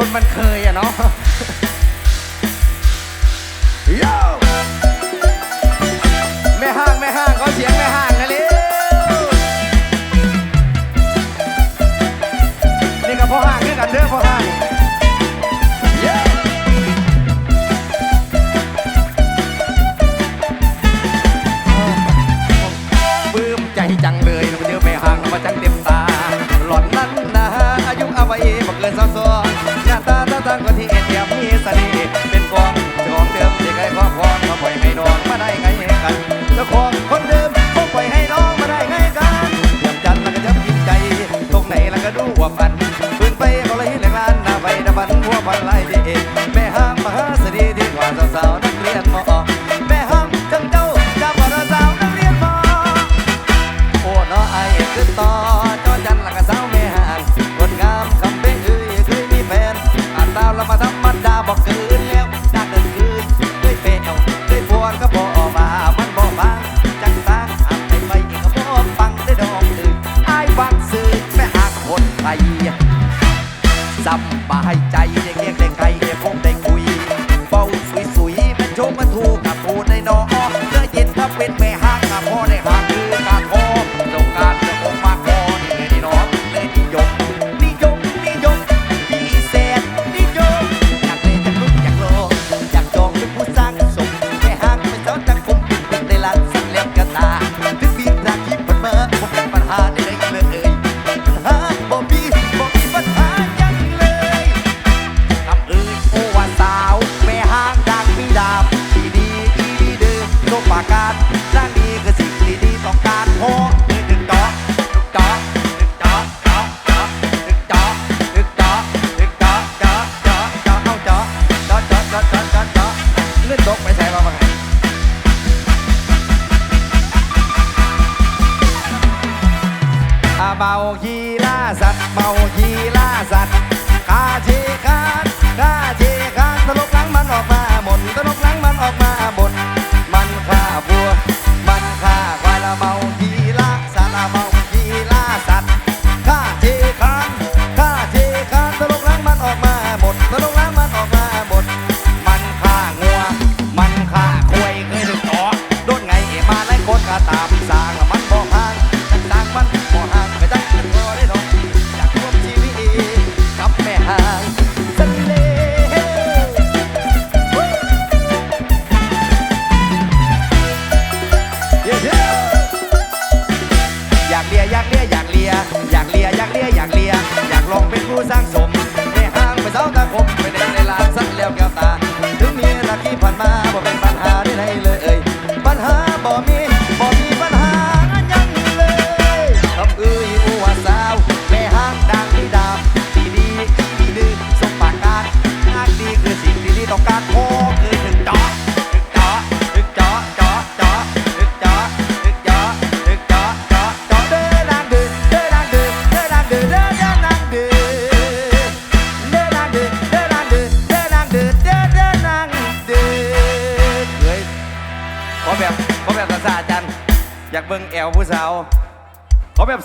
คนมันเคยอะเนาะ Yo! ของคนเดิ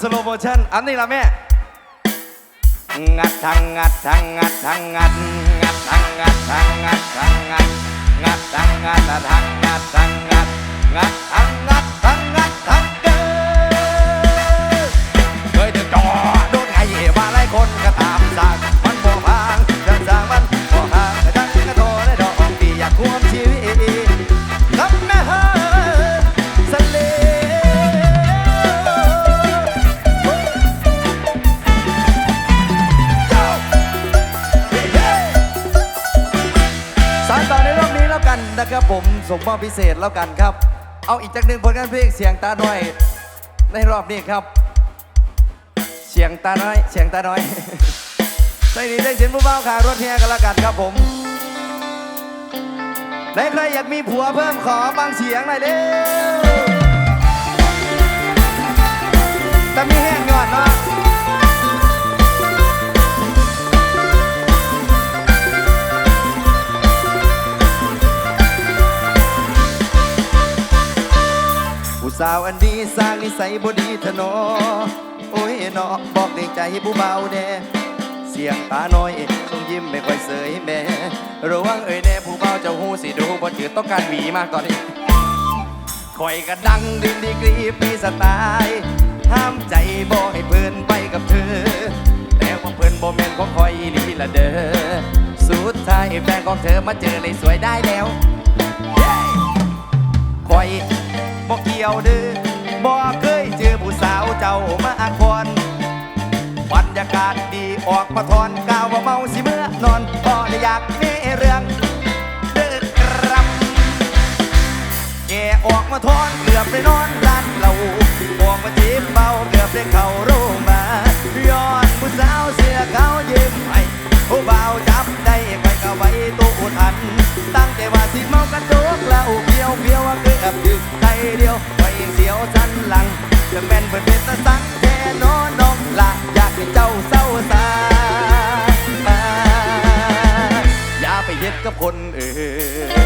สโลโมชั่นอันนี้ละแม่งัดทางงัดทางงัดทางงัดงัดทางงัดทางงัดทางงัดงัดทางงัดทางงัดทางงัดงัดทา อบพิเศษแล้วกันครับ เอาอีกจักหนึ่งผลงานเพลงเสียงตาหน่อย ในรอบนี้ครับ เสียงตาน้อย เสียงตาน้อยใส่ดีได้เสียงผู้เบ้าขารถเฮียกันละกันครับผมใครอยากมีผัวเพิ่มขอบางเสียงหน่อยเด้อแต่มีแห้งยอดเนาะาวอันดีสร้างนิสัยบดีทนอโอ้ยเนาะบอกเด็กใจผู้เบาแน่เสียงตาน้อยคงยิ้มไม่ค่อยเสยแม่ระวังเอ้ยแน่ผู้เบาเจะหูสิดูบ่ถือต้องการหวีมากตอนนี้คอยกระดังดึงดีกรีปีสไตล์ห้ามใจบ่ให้เพื่อนไปกับเธอ แต่ว่าเพื่อนบ่แม่นของคอยนี่ละเด้อสุดท้ายแฟนของเธอมาเจอเลยสวยได้แล้วคอย บอกเกี่ยวเดื้อบอกเคยเจอผู้สาวเจ้ามาคอนบรรยากาศดีออกมาทอนก้าวว่าเมาสิเมื่อนอนพอได้อยากมีเรื่องเดือกรับแกออกมาทอนเกือบไปนอนรันเราบอกมาจีบเบาเกือบได้เข้าโรงมาย้อนผู้สาวเสื้อขาวยิ้มให้ ผู้เบาจับได้ไว้ก็ไว้ตู้อุทัน ตั้งใจว่าสิเมากระโดกแล้วเพียวเพียวว่าเคยอับดึกใจเดียวไว้เสียวสันหลังจะแม่นเปินเป็นตะสังแท้นอนน้องละอยากให้เจ้าเศร้าสาอย่าไปเย็ดกับคนอื่น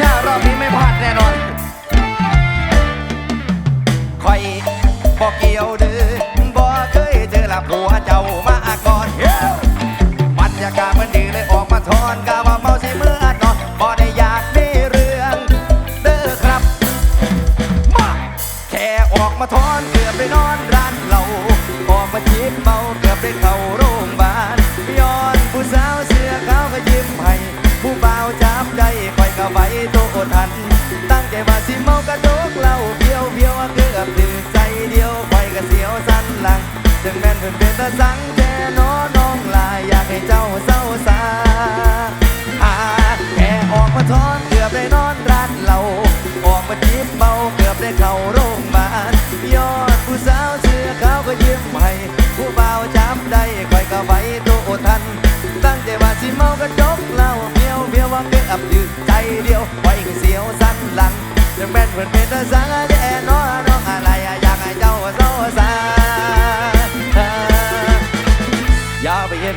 จ้ารอบนี้ไม่พลาดแน่นอนคอยบอกเกี่ยวเดือ เป็นตาสังแจนอน้องลายอยากให้เจ้าเศร้าซาอาแค่ออกมาทอนเกือบได้นอนรัดเราออกมาจิบเบาเกือบได้เข้าโรงพยาบาลยอดผู้สาวเชื่อเขาก็ยิ้มให้ผู้บ่าวจำได้คอยก็ไว้ตัวทัน ตั้งใจว่าสิเมาก็จกเหล้าเบี้ยวเบี้ยวว่าเบี้อับยู่ใจเดียวไว้เสียวสั้นหลังจะแม่นเหมือนเป็นตาสังแจนอน้องอะไร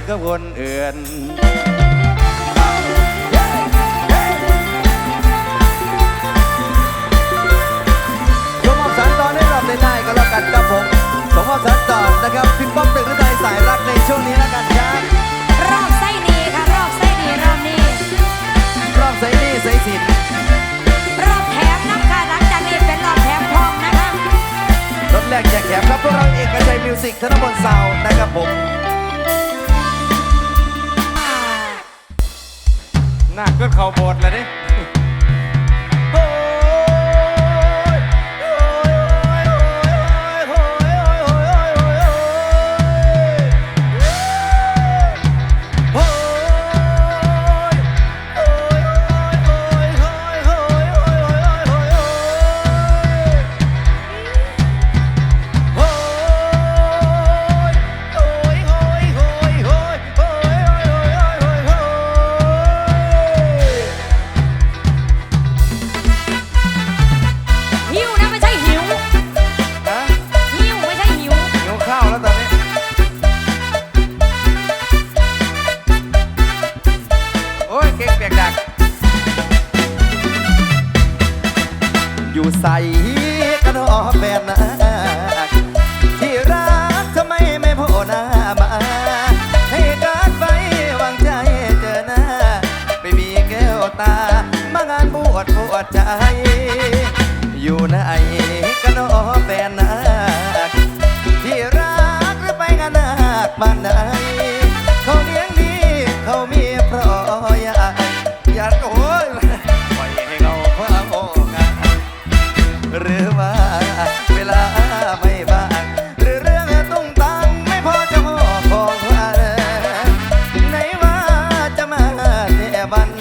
กับคนอื่น แฟนนะที่รักทำไมไม่โผล่หน้ามา ให้การไฟวางใจเจอหน้า ไม่มีเกวตามางานบวดปวดใจ อยู่ไหน heaven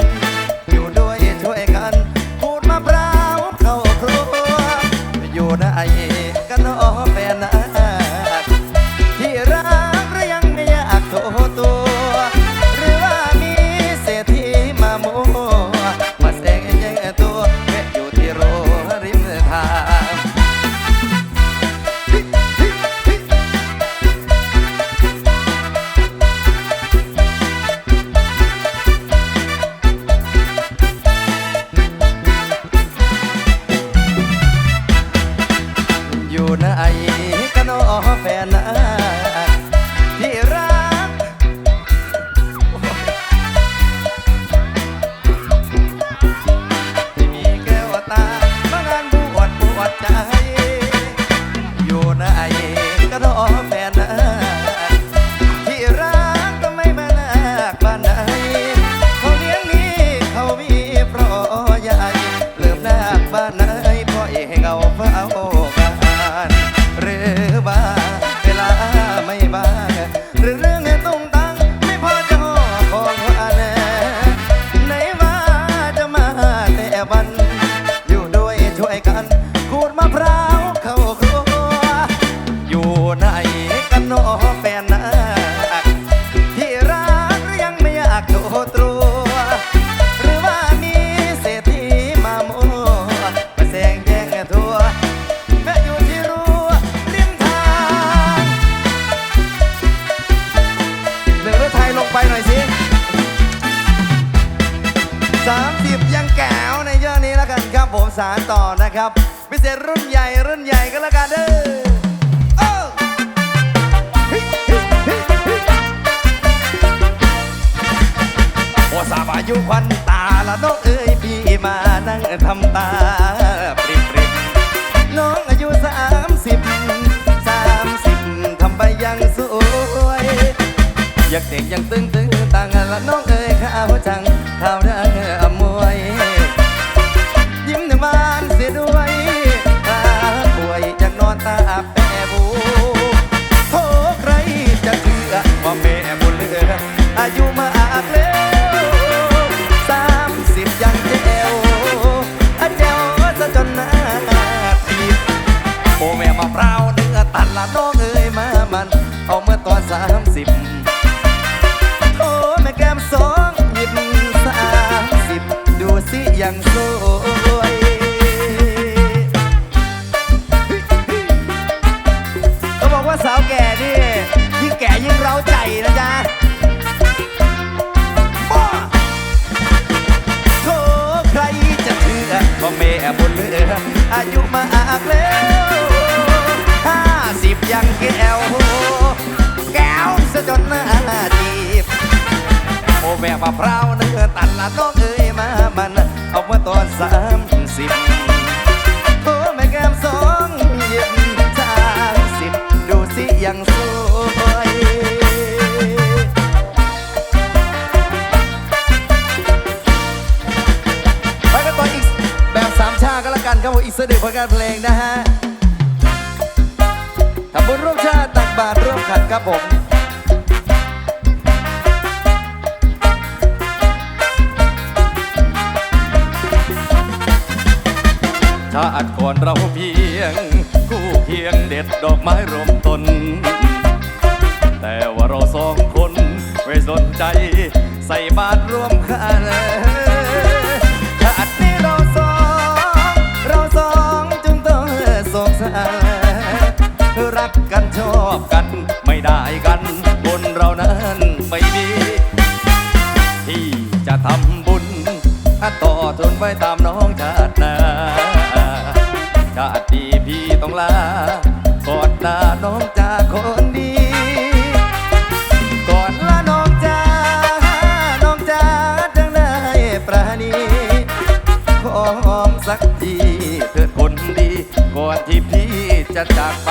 แฟนนะ วัน อยู่ด้วยช่วยกัน อายุควันตาละน้องเอ้ยพี่มานั่งทำตาปริบปริบน้องอายุสามสิบสามสิบทำไปยังสวย อยากเด็กยังตึงตึงต่างละน้องเอ้ยข้าวจัง อ้แม่มะพร้าเนื้อตัดละน้องเอ้ยมามัน เอาเมื่อตอนสามสิบโอ้แม่แก้มสองหยิบสามสิบดูสิยังสวยเขาบอกว่าสาวแก่นี่ยิ่งแก่ยิ่งเร้าใจนะจ๊ะบ้าโทใครจะเชื่อว่าแม่บุญเหลืออายุมากแล้วห้าสิบ ยังแก้วแก้วซะจนหน้าจีบโอ้แม่มะพร้าวเนื้อตันละน้องเอ้ยมามัน เอามาตอนสามสิบโอ้แม่แก้มสองหยิบสามสิบดูสิยังสวยไปกันต่ออีกแบบสามชาติก็แล้วกันครับผมอีกเสักหนึ่งผลงานเพลงนะฮะ ทำบุญร่วมชาติตักบาตรร่วมขันครับผมชาติก่อนเราเพียง คู่เคียงเด็ดดอกไม้รวมตน แต่ว่าเราสองคนไม่สนใจใส่บาตรร่วมกัน สักทีเธอคนดี ก่อนที่พี่จะจากไป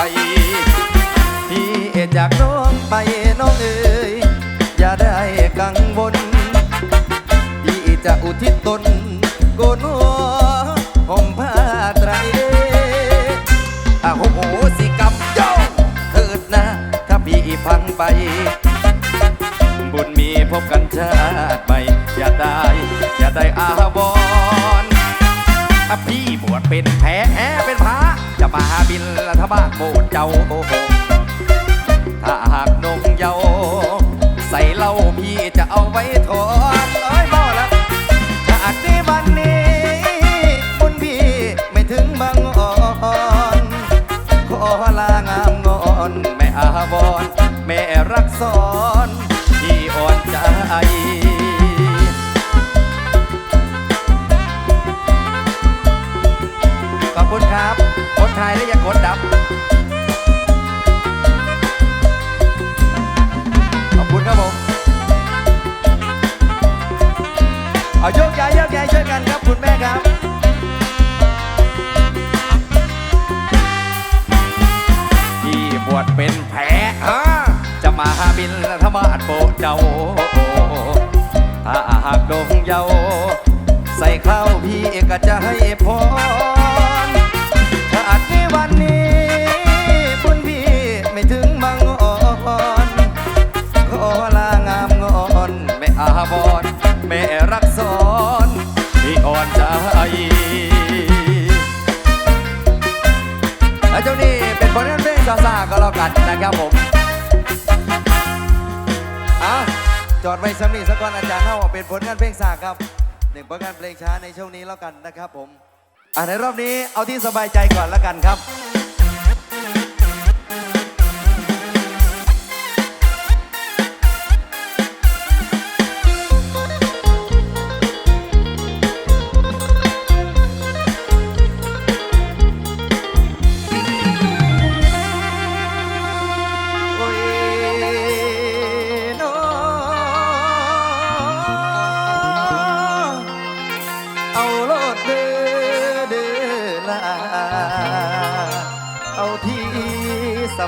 บวชเป็นแพ้เป็นพระจะมาบินรัฐบาลโบสเจ้าโอ้โห บานโปเจ้า ถ้าหากดงเยา ใส่ข้าวพี่ก็จะให้พรถ้าอาจในวันนี้บุญพี่ไม่ถึงบางอ่อนขอลางามงอนแม่อาบอนแม่รักสอนพี่อ่อนใจเจ้านี่เป็นคนเรีนเพลงซาซาก็แล้วกันนะครับผม จอดไว้สำนีสักก่อนอาจารย์เฮาเป็นผลงานเพลงสากครับหนึ่งผลงานเพลงช้าในช่วงนี้แล้วกันนะครับผมอ่ในรอบนี้เอาที่สบายใจก่อนแล้วกันครับ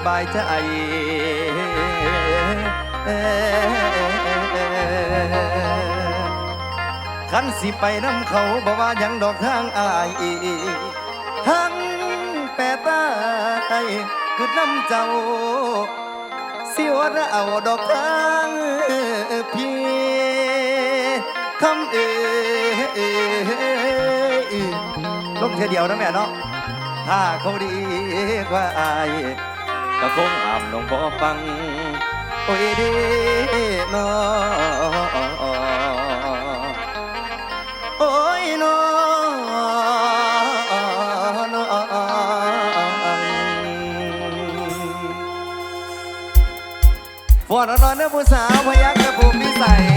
บายใจขันสิไปน้ำเขาบอกว่ายังดอกทางอายทั้งแปตาไคือน้ำเจ้า สิวระเอาดอกทางพี่คำเอลงเทเดียวนะแม่เนาะถ้าเขาดีกว่าอาย ก็คงอ่ำลงบ่ฟัง โอ้ยดีนอโอ้ยนอนฟอนนอนเนื้อผู้สาวพยักกระผมพิสัย